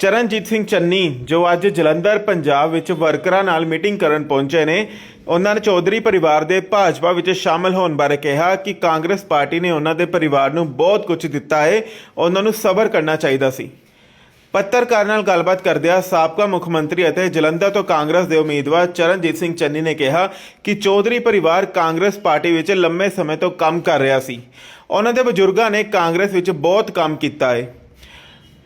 ਚਰਨਜੀਤ ਸਿੰਘ ਚੰਨੀ, ਜੋ ਅੱਜ ਜਲੰਧਰ, ਪੰਜਾਬ ਵਿੱਚ ਵਰਕਰਾਂ ਨਾਲ ਮੀਟਿੰਗ ਕਰਨ ਪਹੁੰਚੇ ਨੇ, ਉਹਨਾਂ ਨੇ ਚੌਧਰੀ ਪਰਿਵਾਰ ਦੇ ਭਾਜਪਾ ਵਿੱਚ ਸ਼ਾਮਲ ਹੋਣ ਬਾਰੇ ਕਿਹਾ ਕਿ ਕਾਂਗਰਸ ਪਾਰਟੀ ਨੇ ਉਹਨਾਂ ਦੇ ਪਰਿਵਾਰ ਨੂੰ ਬਹੁਤ ਕੁਝ ਦਿੱਤਾ ਹੈ, ਉਹਨਾਂ ਨੂੰ ਸਬਰ ਕਰਨਾ ਚਾਹੀਦਾ ਸੀ। ਪੱਤਰਕਾਰ ਨਾਲ ਗੱਲਬਾਤ ਕਰਦਿਆਂ ਸਾਬਕਾ ਮੁੱਖ ਮੰਤਰੀ ਅਤੇ ਜਲੰਧਰ ਤੋਂ ਕਾਂਗਰਸ ਦੇ ਉਮੀਦਵਾਰ ਚਰਨਜੀਤ ਸਿੰਘ ਚੰਨੀ ਨੇ ਕਿਹਾ ਕਿ ਚੌਧਰੀ ਪਰਿਵਾਰ ਕਾਂਗਰਸ ਪਾਰਟੀ ਵਿੱਚ ਲੰਮੇ ਸਮੇਂ ਤੋਂ ਕੰਮ ਕਰ ਰਿਹਾ ਸੀ। ਉਹਨਾਂ ਦੇ ਬਜ਼ੁਰਗਾਂ ਨੇ ਕਾਂਗਰਸ ਵਿੱਚ ਬਹੁਤ ਕੰਮ ਕੀਤਾ ਹੈ।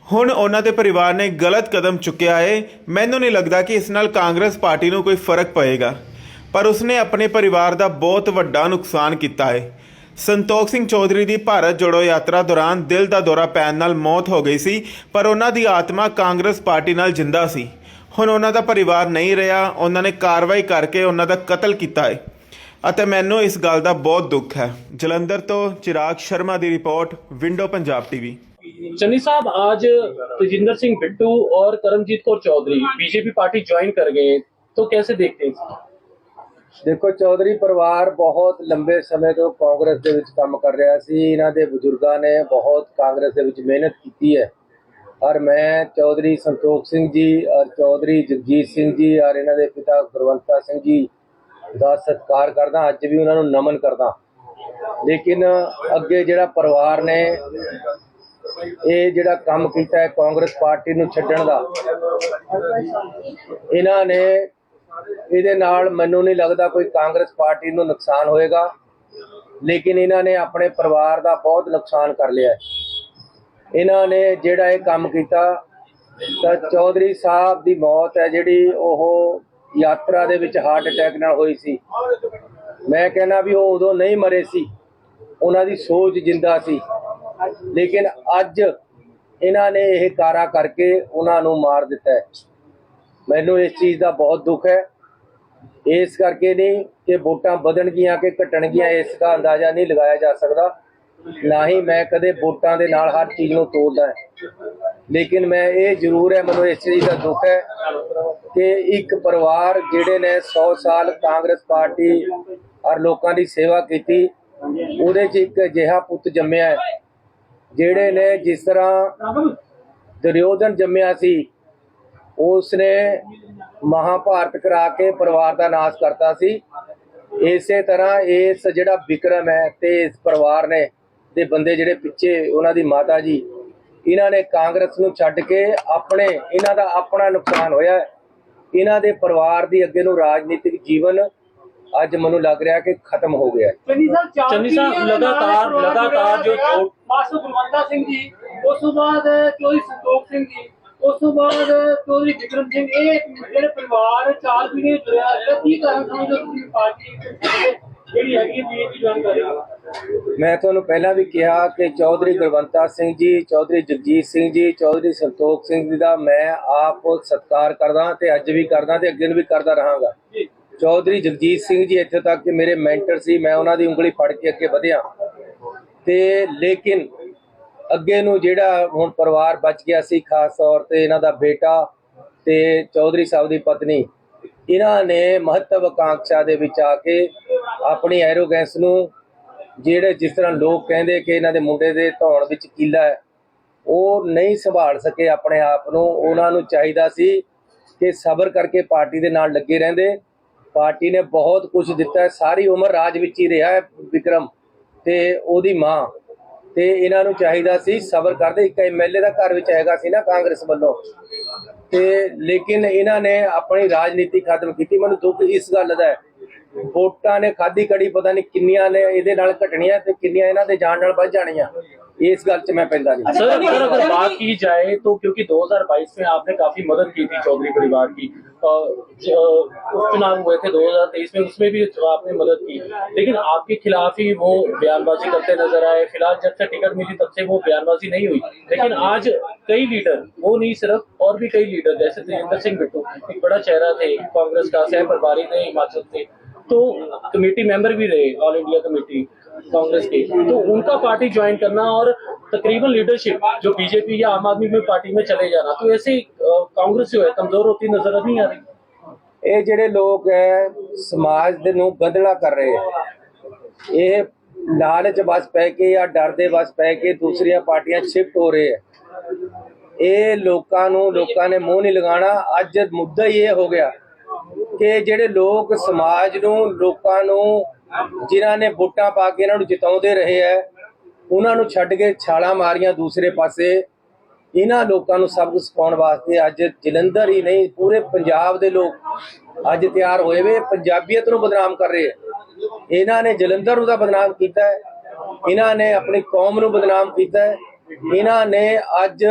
ਹੁਣ ਉਹਨਾਂ ਦੇ ਪਰਿਵਾਰ ਨੇ ਗਲਤ ਕਦਮ ਚੁੱਕਿਆ ਹੈ ਮੈਨੂੰ ਨਹੀਂ ਲੱਗਦਾ ਕਿ ਇਸ ਨਾਲ ਕਾਂਗਰਸ ਪਾਰਟੀ ਨੂੰ ਕੋਈ ਫ਼ਰਕ ਪਏਗਾ। ਪਰ ਉਸਨੇ ਆਪਣੇ ਪਰਿਵਾਰ ਦਾ ਬਹੁਤ ਵੱਡਾ ਨੁਕਸਾਨ ਕੀਤਾ ਹੈ ਸੰਤੋਖ ਸਿੰਘ ਚੌਧਰੀ ਦੀ ਭਾਰਤ ਜੋੜੋ ਯਾਤਰਾ ਦੌਰਾਨ ਦਿਲ ਦਾ ਦੌਰਾ ਪੈਣ ਨਾਲ ਮੌਤ ਹੋ ਗਈ ਸੀ, ਪਰ ਉਹਨਾਂ ਦੀ ਆਤਮਾ ਕਾਂਗਰਸ ਪਾਰਟੀ ਨਾਲ ਜਿੰਦਾ ਸੀ। ਹੁਣ ਉਹਨਾਂ ਦਾ ਪਰਿਵਾਰ ਨਹੀਂ ਰਿਹਾ, ਉਹਨਾਂ ਨੇ ਕਾਰਵਾਈ ਕਰਕੇ ਉਹਨਾਂ ਦਾ ਕਤਲ ਕੀਤਾ ਹੈ ਅਤੇ ਮੈਨੂੰ ਇਸ ਗੱਲ ਦਾ ਬਹੁਤ ਦੁੱਖ ਹੈ। ਜਲੰਧਰ ਤੋਂ ਚਿਰਾਗ ਸ਼ਰਮਾ ਦੀ report, window Punjab TV. Channi साहब आज तेजिंदर सिंह बिट्टू और Karamjit Kaur Chaudhary BJP party join कर गए हैं, तो कैसे देखते हैं ਦੇਖੋ ਚੌਧਰੀ ਪਰਿਵਾਰ ਬਹੁਤ ਲੰਬੇ ਸਮੇਂ ਤੋਂ ਕਾਂਗਰਸ ਦੇ ਵਿੱਚ ਕੰਮ ਕਰ ਰਿਹਾ ਸੀ ਇਹਨਾਂ ਦੇ ਬਜ਼ੁਰਗਾਂ ਨੇ ਬਹੁਤ ਕਾਂਗਰਸ ਦੇ ਵਿੱਚ ਮਿਹਨਤ ਕੀਤੀ ਹੈ ਔਰ ਮੈਂ ਚੌਧਰੀ ਸੰਤੋਖ ਸਿੰਘ ਜੀ ਔਰ ਚੌਧਰੀ ਜਗਜੀਤ ਸਿੰਘ ਜੀ ਔਰ ਇਹਨਾਂ ਦੇ ਪਿਤਾ ਗੁਰਵੰਤਾ ਸਿੰਘ ਜੀ ਦਾ ਸਤਿਕਾਰ ਕਰਦਾ ਅੱਜ ਵੀ ਉਹਨਾਂ ਨੂੰ ਨਮਨ ਕਰਦਾ ਲੇਕਿਨ ਅੱਗੇ ਜਿਹੜਾ ਪਰਿਵਾਰ ਨੇ ਇਹ ਜਿਹੜਾ ਕੰਮ ਕੀਤਾ ਹੈ ਕਾਂਗਰਸ ਪਾਰਟੀ ਨੂੰ ਛੱਡਣ ਦਾ। ਇਹਨਾਂ ਨੇ ਇਹਦੇ ਨਾਲ ਮੈਨੂੰ ਨਹੀਂ ਲੱਗਦਾ ਕੋਈ ਕਾਂਗਰਸ ਪਾਰਟੀ ਨੂੰ ਨੁਕਸਾਨ ਹੋਏਗਾ, ਲੇਕਿਨ ਇਹਨਾਂ ਨੇ ਆਪਣੇ ਪਰਿਵਾਰ ਦਾ ਬਹੁਤ ਨੁਕਸਾਨ ਕਰ ਲਿਆ ਇਹਨਾਂ ਨੇ ਜਿਹੜਾ ਇਹ ਕੰਮ ਕੀਤਾ, ਤਾਂ ਚੌਧਰੀ ਸਾਹਿਬ ਦੀ ਮੌਤ ਹੈ ਜਿਹੜੀ ਉਹ ਯਾਤਰਾ ਦੇ ਵਿੱਚ ਹਾਰਟ ਅਟੈਕ ਨਾਲ ਹੋਈ ਸੀ। ਮੈਂ ਕਹਿੰਦਾ ਵੀ ਉਹ ਉਦੋਂ ਨਹੀਂ ਮਰੇ ਸੀ। ਉਹਨਾਂ ਦੀ ਸੋਚ ਜਿੰਦਾ ਸੀ। ਲੇਕਿਨ ਅੱਜ ਇਹਨਾਂ ਨੇ ਇਹ ਕਾਰਾ ਕਰਕੇ ਉਹਨਾਂ ਨੂੰ ਮਾਰ ਦਿੱਤਾ ਮੈਨੂੰ ਇਸ ਚੀਜ਼ ਦਾ ਬਹੁਤ ਦੁੱਖ ਹੈ। ਇਸ ਕਰਕੇ ਨਹੀਂ ਕਿ ਵੋਟਾਂ ਵਧਣਗੀਆਂ ਕਿ ਘਟਣਗੀਆਂ ਇਸ ਦਾ ਅੰਦਾਜ਼ਾ ਨਹੀਂ ਲਗਾਇਆ ਜਾ ਸਕਦਾ। ਨਾ ਹੀ ਮੈਂ ਕਦੇ ਵੋਟਾਂ ਦੇ ਨਾਲ ਹਰ ਚੀਜ਼ ਨੂੰ ਤੋੜਦਾ ਹੈ। ਲੇਕਿਨ ਮੈਂ ਇਹ ਜ਼ਰੂਰ ਹੈ, ਮੈਨੂੰ ਇਸ ਚੀਜ਼ ਦਾ ਦੁੱਖ ਹੈ ਕਿ ਇੱਕ ਪਰਿਵਾਰ ਜਿਹੜੇ ਨੇ 100 ਸਾਲ ਕਾਂਗਰਸ ਪਾਰਟੀ ਔਰ ਲੋਕਾਂ ਦੀ ਸੇਵਾ ਕੀਤੀ, ਉਹਦੇ 'ਚ ਇੱਕ ਅਜਿਹਾ ਪੁੱਤ ਜੰਮਿਆ ਹੈ। ਜਿਹੜੇ ਨੇ ਜਿਸ ਤਰ੍ਹਾਂ ਦੁਰਯੋਧਨ ਜੰਮਿਆ ਸੀ ਉਸ ਨੇ ਮਹਾਭਾਰਤ ਕਰਾ ਕੇ ਪਰਿਵਾਰ ਦਾ ਨਾਸ਼ ਕਰਤਾ ਸੀ ਇਸੇ ਤਰ੍ਹਾਂ ਇਸ ਜਿਹੜਾ ਵਿਕਰਮ ਹੈ ਤੇ ਇਸ ਪਰਿਵਾਰ ਨੇ ਦੇ ਬੰਦੇ ਜਿਹੜੇ ਪਿੱਛੇ ਉਹਨਾਂ ਦੀ ਮਾਤਾ ਜੀ ਇਹਨਾਂ ਨੇ ਕਾਂਗਰਸ ਨੂੰ ਛੱਡ ਕੇ ਆਪਣੇ ਇਹਨਾਂ ਦਾ ਆਪਣਾ ਨੁਕਸਾਨ ਹੋਇਆ ਹੈ। ਇਹਨਾਂ ਦੇ ਪਰਿਵਾਰ ਦੀ ਅੱਗੇ ਨੂੰ ਰਾਜਨੀਤਿਕ ਜੀਵਨ ਅੱਜ ਮੈਨੂੰ ਲੱਗ ਰਿਹਾ ਕਿ ਖਤਮ ਹੋ ਗਿਆ ਚੰਨੀ ਸਾਹਿਬ ਲਗਾਤਾਰ- ਲਗਾਤਾਰ ਜੋ ਮਾਸਟਰ ਗੁਰਵੰਤਾ ਸਿੰਘ ਜੀ ਉਸ ਤੋਂ ਬਾਅਦ ਚੌਧਰੀ ਸੰਤੋਖ ਸਿੰਘ ਜੀ ਉਸ ਤੋਂ ਬਾਅਦ ਚੌਧਰੀ ਵਿਕਰਮ ਸਿੰਘ ਇਹ ਜਿਹੜੇ ਪਰਿਵਾਰ ਚਾਰ ਪੀੜ੍ਹੀਆਂ ਜੁੜਿਆ ਕੀ ਕਾਰਨ ਸਮਝਦੇ ਹੋ ਤੁਸੀਂ ਪਾਰਟੀ ਜਿਹੜੀ ਹੈਗੀ ਬੀਜੇਪੀ ਜੁਆਇਨ ਕਰ ਮੈਂ ਤੁਹਾਨੂੰ ਪਹਿਲਾਂ ਵੀ ਕਿਹਾ ਕਿ ਚੌਧਰੀ ਗੁਰਵੰਤਾ ਸਿੰਘ ਜੀ ਚੌਧਰੀ ਜਗਜੀਤ ਸਿੰਘ ਜੀ ਚੌਧਰੀ ਸੰਤੋਖ ਸਿੰਘ ਜੀ ਦਾ ਮੈਂ ਆਪ ਸਤਿਕਾਰ ਕਰਦਾ ਤੇ ਅੱਜ ਵੀ ਕਰਦਾ ਤੇ ਅੱਗੇ ਨੂੰ ਵੀ ਕਰਦਾ ਰਹਾਂਗਾ। ਚੌਧਰੀ ਜਗਜੀਤ ਸਿੰਘ ਜੀ ਇੱਥੇ ਤੱਕ ਕਿ ਮੇਰੇ ਮੈਂਟਰ ਸੀ ਮੈਂ ਉਹਨਾਂ ਦੀ ਉਂਗਲੀ ਫੜ ਕੇ ਅੱਗੇ ਵਧਿਆ। ਤੇ ਲੇਕਿਨ ਅੱਗੇ ਨੂੰ ਜਿਹੜਾ ਹੁਣ ਪਰਿਵਾਰ ਬਚ ਗਿਆ ਸੀ, ਖਾਸ ਤੌਰ ਤੇ ਇਹਨਾਂ ਦਾ ਬੇਟਾ ਤੇ ਚੌਧਰੀ ਸਾਹਿਬ ਦੀ ਪਤਨੀ, ਇਹਨਾਂ ਨੇ ਮਹੱਤਵ ਮਹੱਤਵਕਾਂਖਿਆ ਦੇ ਵਿੱਚ ਆ ਕੇ ਆਪਣੀ ਐਰੋਗੈਂਸ ਨੂੰ ਜਿਹੜੇ ਜਿਸ ਤਰ੍ਹਾਂ ਲੋਕ ਕਹਿੰਦੇ ਕਿ ਇਹਨਾਂ ਦੇ ਮੁੰਡੇ ਦੇ ਧੌਣ ਵਿੱਚ ਕੀਲਾ ਹੈ, ਉਹ ਨਹੀਂ ਸੰਭਾਲ ਸਕੇ ਆਪਣੇ ਆਪ ਨੂੰ। ਉਹਨਾਂ ਨੂੰ ਚਾਹੀਦਾ ਸੀ ਕਿ ਸਬਰ ਕਰਕੇ ਪਾਰਟੀ ਦੇ ਨਾਲ ਲੱਗੇ ਰਹਿੰਦੇ। ਪਾਰਟੀ ਨੇ ਬਹੁਤ ਕੁਝ ਦਿੱਤਾ ਸਾਰੀ ਉਮਰ ਰਾਜ ਵਿੱਚ ਹੀ ਰਿਹਾ ਹੈ ਵਿਕਰਮ। ਤੇ ਉਹਦੀ ਮਾਂ ਤੇ ਇਹਨਾਂ ਨੂੰ ਚਾਹੀਦਾ ਸੀ ਸਬਰ ਕਰਦੇ। ਇੱਕ ਐਮਐਲਏ ਦਾ ਘਰ ਵਿੱਚ ਹੈਗਾ ਸੀ ਨਾ ਕਾਂਗਰਸ ਵੱਲੋਂ। ਤੇ ਲੇਕਿਨ ਇਹਨਾਂ ਨੇ ਆਪਣੀ ਰਾਜਨੀਤੀ ਖਤਮ ਕੀਤੀ। ਮੈਨੂੰ ਦੁੱਖ ਇਸ ਗੱਲ ਦਾ ਹੈ ਵੋਟਾਂ ਨੇ ਖਾਦੀ ਕੜੀ ਪਤਾ ਨਹੀਂ ਕਿੰਨੀਆਂ ਨੇ ਇਹਦੇ ਨਾਲ ਘਟਣੀਆਂ ਤੇ ਕਿੰਨੀਆਂ ਇਹਨਾਂ ਦੇ ਜਾਣ ਨਾਲ ਵੱਧ ਜਾਣੀਆਂ ਇਸ ਗੱਲ 'ਚ ਮੈਂ ਪੈਂਦਾ ਨਹੀਂ सर अगर अगर बात की जाए तो क्योंकि 2022 में आपने काफी मदद की थी चौधरी परिवार की अ, ज- उपचुनाव हुए थे 2023 में उसमें भी आपने मदद की लेकिन आपके खिलाफ ही वो बयानबाजी करते नजर आए फिलहाल जब से टिकट मिली तब से वो बयानबाजी नहीं हुई लेकिन आज कई लीडर वो नहीं सिर्फ और भी कई लीडर जैसे तेजिंदर सिंह बिट्टू एक बड़ा चेहरा थे कांग्रेस का सह प्रभारी थे हिमाचल से तो कमेटी मेंबर भी रहे ऑल इंडिया कमेटी कांग्रेस के तो उनका पार्टी ज्वाइन करना और तकरीबन लीडरशिप जो बीजेपी या आम आदमी में पार्टी में चले जाना तो ऐसे अ, कांग्रेस जो है कमजोर होती नजर नहीं आ रही ਇਹ ਜਿਹੜੇ ਲੋਕ ਹੈ ਸਮਾਜ ਦੇ ਨੂੰ ਗੰਧਲਾ ਕਰ ਰਹੇ ਹੈ ਇਹ ਲਾਲਚ ਬਸ ਪੈ ਕੇ ਜਾਂ ਡਰ ਦੇ ਬਸ ਪੈ ਕੇ ਦੂਸਰੀਆਂ ਪਾਰਟੀਆਂ ਸ਼ਿਫਟ ਹੋ ਰਹੇ ਹੈ ਇਹ ਲੋਕਾਂ ਨੂੰ ਲੋਕਾਂ ਨੇ ਮੂੰਹ ਨਹੀਂ ਲਗਾਉਣਾ ਅੱਜ ਮੁੱਦਾ ਹੀ ਇਹ ਹੋ ਗਿਆ ਕਿ ਜਿਹੜੇ ਲੋਕ ਸਮਾਜ ਨੂੰ, ਲੋਕਾਂ ਨੂੰ, ਜਿਨ੍ਹਾਂ ਨੇ ਵੋਟਾਂ ਪਾ ਕੇ ਇਹਨਾਂ ਨੂੰ ਜਿਤਾਉਂਦੇ ਰਹੇ ਐ ਉਹਨਾਂ ਨੂੰ ਛੱਡ ਕੇ ਛਾਲਾਂ ਮਾਰੀਆਂ ਦੂਸਰੇ ਪਾਸੇ, ਇਹਨਾਂ ਲੋਕਾਂ ਨੂੰ ਸਭ ਸਬਕ ਸਿਖਾਉਣ ਵਾਸਤੇ ਅੱਜ ਜਲੰਧਰ ਹੀ ਨਹੀਂ, ਪੂਰੇ ਪੰਜਾਬ ਦੇ ਲੋਕ ਅੱਜ ਤਿਆਰ ਹੋਏ ਵੇ, ਪੰਜਾਬੀਅਤ ਨੂੰ ਬਦਨਾਮ ਕਰ ਰਹੇ ਐ ਇਹਨਾਂ ਨੇ ਜਲੰਧਰ ਨੂੰ ਤਾਂ ਬਦਨਾਮ ਕੀਤਾ ਹੈ, ਇਹਨਾਂ ਨੇ ਆਪਣੀ ਕੌਮ ਨੂੰ ਬਦਨਾਮ ਕੀਤਾ ਹੈ, ਇਹਨਾਂ ਨੇ ਅੱਜ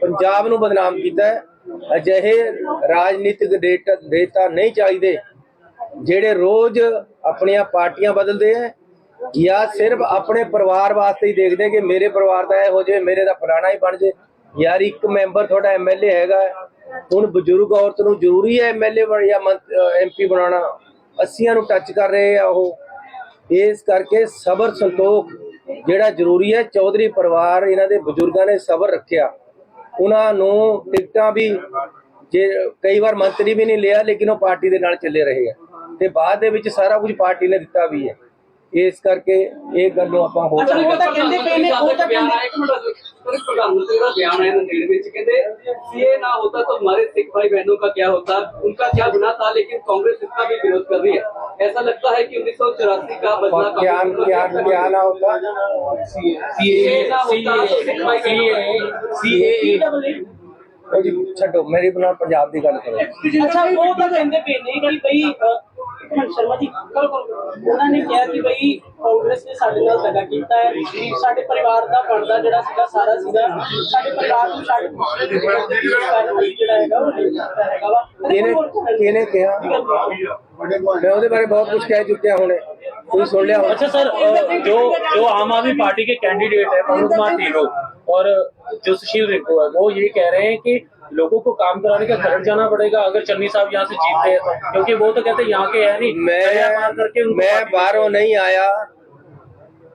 ਪੰਜਾਬ ਨੂੰ ਬਦਨਾਮ ਕੀਤਾ ਹੈ। ਅਜਿਹੇ ਰਾਜਨੀਤਿਕ ਡੇਟਾ ਨਹੀਂ ਚਾਹੀਦੇ, ਜਿਹੜੇ ਰੋਜ਼ ਆਪਣੀਆਂ ਪਾਰਟੀਆਂ ਬਦਲਦੇ ਹੈ ਜਾਂ ਸਿਰਫ ਆਪਣੇ ਪਰਿਵਾਰ ਵਾਸਤੇ ਹੀ ਦੇਖਦੇ ਕਿ ਮੇਰੇ ਪਰਿਵਾਰ ਦਾ ਇਹ ਹੋ ਮੇਰੇ ਦਾ ਫਲਾਣਾ ਹੀ ਬਣ ਜੇ। ਯਾਰ ਇੱਕ ਮੈਂਬਰ ਤੁਹਾਡਾ ਐਮਐਲਏ ਹੈਗਾ, ਹੁਣ ਬਜ਼ੁਰਗ ਔਰਤ ਨੂੰ ਜ਼ਰੂਰੀ ਹੈ ਐਮਐਲਏ ਜਾਂ ਐਮਪੀ ਬਣਾਉਣਾ। ਅੱਸੀਆਂ ਨੂੰ ਟੱਚ ਕਰ ਰਹੇ ਆ ਉਹ। ਇਸ ਕਰਕੇ ਸਬਰ ਸੰਤੋਖ ਜਿਹੜਾ ਜ਼ਰੂਰੀ ਹੈ ਚੌਧਰੀ ਪਰਿਵਾਰ ਇਹਨਾਂ ਦੇ ਬਜ਼ੁਰਗਾਂ ਨੇ ਸਬਰ ਰੱਖਿਆ। ਉਹਨਾਂ ਨੂੰ ਟਿਕਟਾਂ ਵੀ ਜੇ ਕਈ ਵਾਰ ਮੰਤਰੀ ਵੀ ਨਹੀਂ ਲਿਆ ਲੇਕਿਨ ਉਹ ਪਾਰਟੀ ਦੇ ਨਾਲ ਚੱਲੇ ਰਹੇ ਆ। ਤੇ ਬਾਅਦ ਦੇ ਵਿੱਚ ਸਾਰਾ ਕੁਝ ਪਾਰਟੀ ਨੇ ਦਿੱਤਾ ਵੀ ਹੈ। ਇਸ ਕਰਕੇ ਇਹ ਗੱਲ ਨੂੰ ਆਪਾਂ ਹੋਰ ਅੱਛਾ, ਉਹ ਤਾਂ ਕਹਿੰਦੇ ਪਏ ਨੇ, ਉਹ ਤਾਂ ਬਿਆਨ ਕਹਿੰਦੇ- का का बयान नंदेड़ में सीए ना होता तो हमारे सिख भाई बहनों का क्या होता? उनका क्या गुना था? लेकिन कांग्रेस इसका भी विरोध कर रही है। ऐसा लगता है कि उन्नीस सौ चौरासी का बदला क्या क्या क्या ना होता? सीए ना होता तो सीए ਉਹ ਜੀ ਛੱਡੋ ਮੇਰੀ ਬਣਾ ਪੰਜਾਬ ਦੀ ਗੱਲ ਕਰੋ ਅੱਛਾ ਉਹ ਤਾਂ ਕਹਿੰਦੇ ਪਏ ਨੇ ਕਿ ਬਈ ਅਹ, ਇੱਕ ਮਿੰਟ ਸ਼ਰਮਾ ਜੀ ਕਰੋ ਕਰੋ ਉਹਨਾਂ ਨੇ ਕਿਹਾ ਕਿ ਬਈ ਕਾਂਗਰਸ ਨੇ ਸਾਡੇ ਨਾਲ ਦਗਾ ਕੀਤਾ ਹੈ ਸਾਡੇ ਪਰਿਵਾਰ ਦਾ ਬਣਦਾ ਜਿਹੜਾ ਸੀਗਾ ਸਾਰਾ ਸੀਗਾ ਸਾਡੇ ਪਰਿਵਾਰ ਨੂੰ ਛੱਡ ਕੇ ਕਾਰਨ ਅਸੀਂ ਜਿਹੜਾ ਹੈਗਾ ਉਹ ਨਹੀਂ ਕੀਤਾ ਹੈਗਾ ਵਾ ਕਿਹਨੇ ਕਿਹਨੇ ਕਿਹਾ ਮੈਂ ਉਹਦੇ ਬਾਰੇ ਬਹੁਤ ਕੁਝ ਕਹਿ ਚੁੱਕਿਆ ਹੁਣੇ ਤੁਸੀਂ ਸੁਣ ਲਿਆ ਹੋਣਾ। अच्छा सर अ, जो जो आम आदमी पार्टी के कैंडिडेट है पवन कुमार ढीलों और जो सुशील रिंकू है वो ये कह रहे हैं कि लोगों को काम कराने का खरड़ जाना पड़ेगा अगर चन्नी साहब यहाँ से जीतते हैं तो क्योंकि वो तो कहते हैं यहाँ के है नहीं दया ਮੈਂ मार करके उनको ਮੈਂ पार्टी- ਬਾਹਰੋਂ ਨਹੀਂ ਆਇਆ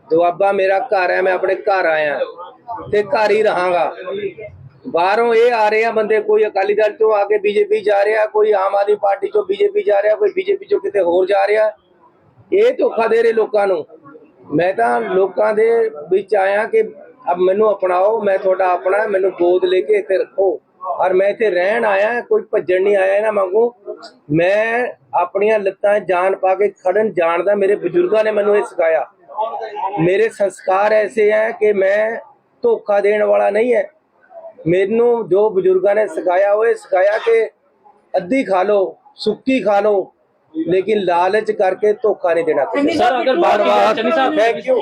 ਦੁਆਬਾ ਮੇਰਾ ਘਰ ਹੈ ਮੈਂ ਆਪਣੇ ਘਰ ਆਇਆ ਤੇ ਘਰ ਹੀ ਰਹਾਂਗਾ ਬਾਹਰੋਂ ਇਹ ਆ ਰਹੇ ਆ ਬੰਦੇ ਕੋਈ ਅਕਾਲੀ ਦਲ ਤੋਂ ਆ ਕੇ ਬੀਜੇਪੀ ਜਾ ਰਿਹਾ ਕੋਈ ਆਮ ਆਦਮੀ ਪਾਰਟੀ ਤੋਂ ਬੀਜੇਪੀ ਜਾ ਰਿਹਾ ਕੋਈ ਬੀਜੇਪੀ ਤੋਂ ਕਿਤੇ ਹੋਰ ਜਾ ਰਿਹਾ ਇਹ ਧੋਖਾ ਦੇ ਰਹੇ ਲੋਕਾਂ ਨੂੰ ਮੈਂ ਤਾਂ ਲੋਕਾਂ ਦੇ ਵਿੱਚ ਆਇਆ ਕਿ ਅਬ ਮੈਨੂੰ ਅਪਣਾਓ ਮੈਂ ਤੁਹਾਡਾ ਆਪਣਾ ਮੈਨੂੰ ਗੋਦ ਲੈ ਕੇ ਇੱਥੇ ਰੱਖੋ। ਔਰ ਮੈਂ ਇੱਥੇ ਰਹਿਣ ਆਇਆ ਕੋਈ ਭੱਜਣ ਨਹੀਂ ਆਇਆ ਇਹਨਾਂ ਵਾਂਗੂ। ਮੈਂ ਆਪਣੀਆਂ ਲੱਤਾਂ ਜਾਨ ਪਾ ਕੇ ਖੜਨ ਜਾਣਦਾ ਮੇਰੇ ਬਜ਼ੁਰਗਾਂ ਨੇ ਮੈਨੂੰ ਇਹ ਸਿਖਾਇਆ। ਮੇਰੇ ਸੰਸਕਾਰ ਐਸੇ ਹੈ ਕਿ ਮੈਂ ਧੋਖਾ ਦੇਣ ਵਾਲਾ ਨਹੀਂ ਹੈ। ਮੈਨੂੰ ਜੋ ਬਜ਼ੁਰਗਾਂ ਨੇ ਸਿਖਾਇਆ ਉਹ ਸਿਖਾਇਆ ਕਿ ਅੱਧੀ ਖਾ ਲੋ ਸੁੱਕੀ ਖਾ ਲਓ ਲੇਕਿਨ ਲਾਲਚ ਕਰਕੇ ਧੋਖਾ ਨਹੀਂ ਦੇਣਾ। ਸਰ ਅਗਰ ਬਾਰ ਬਾਰ ਥੈਂਕ ਯੂ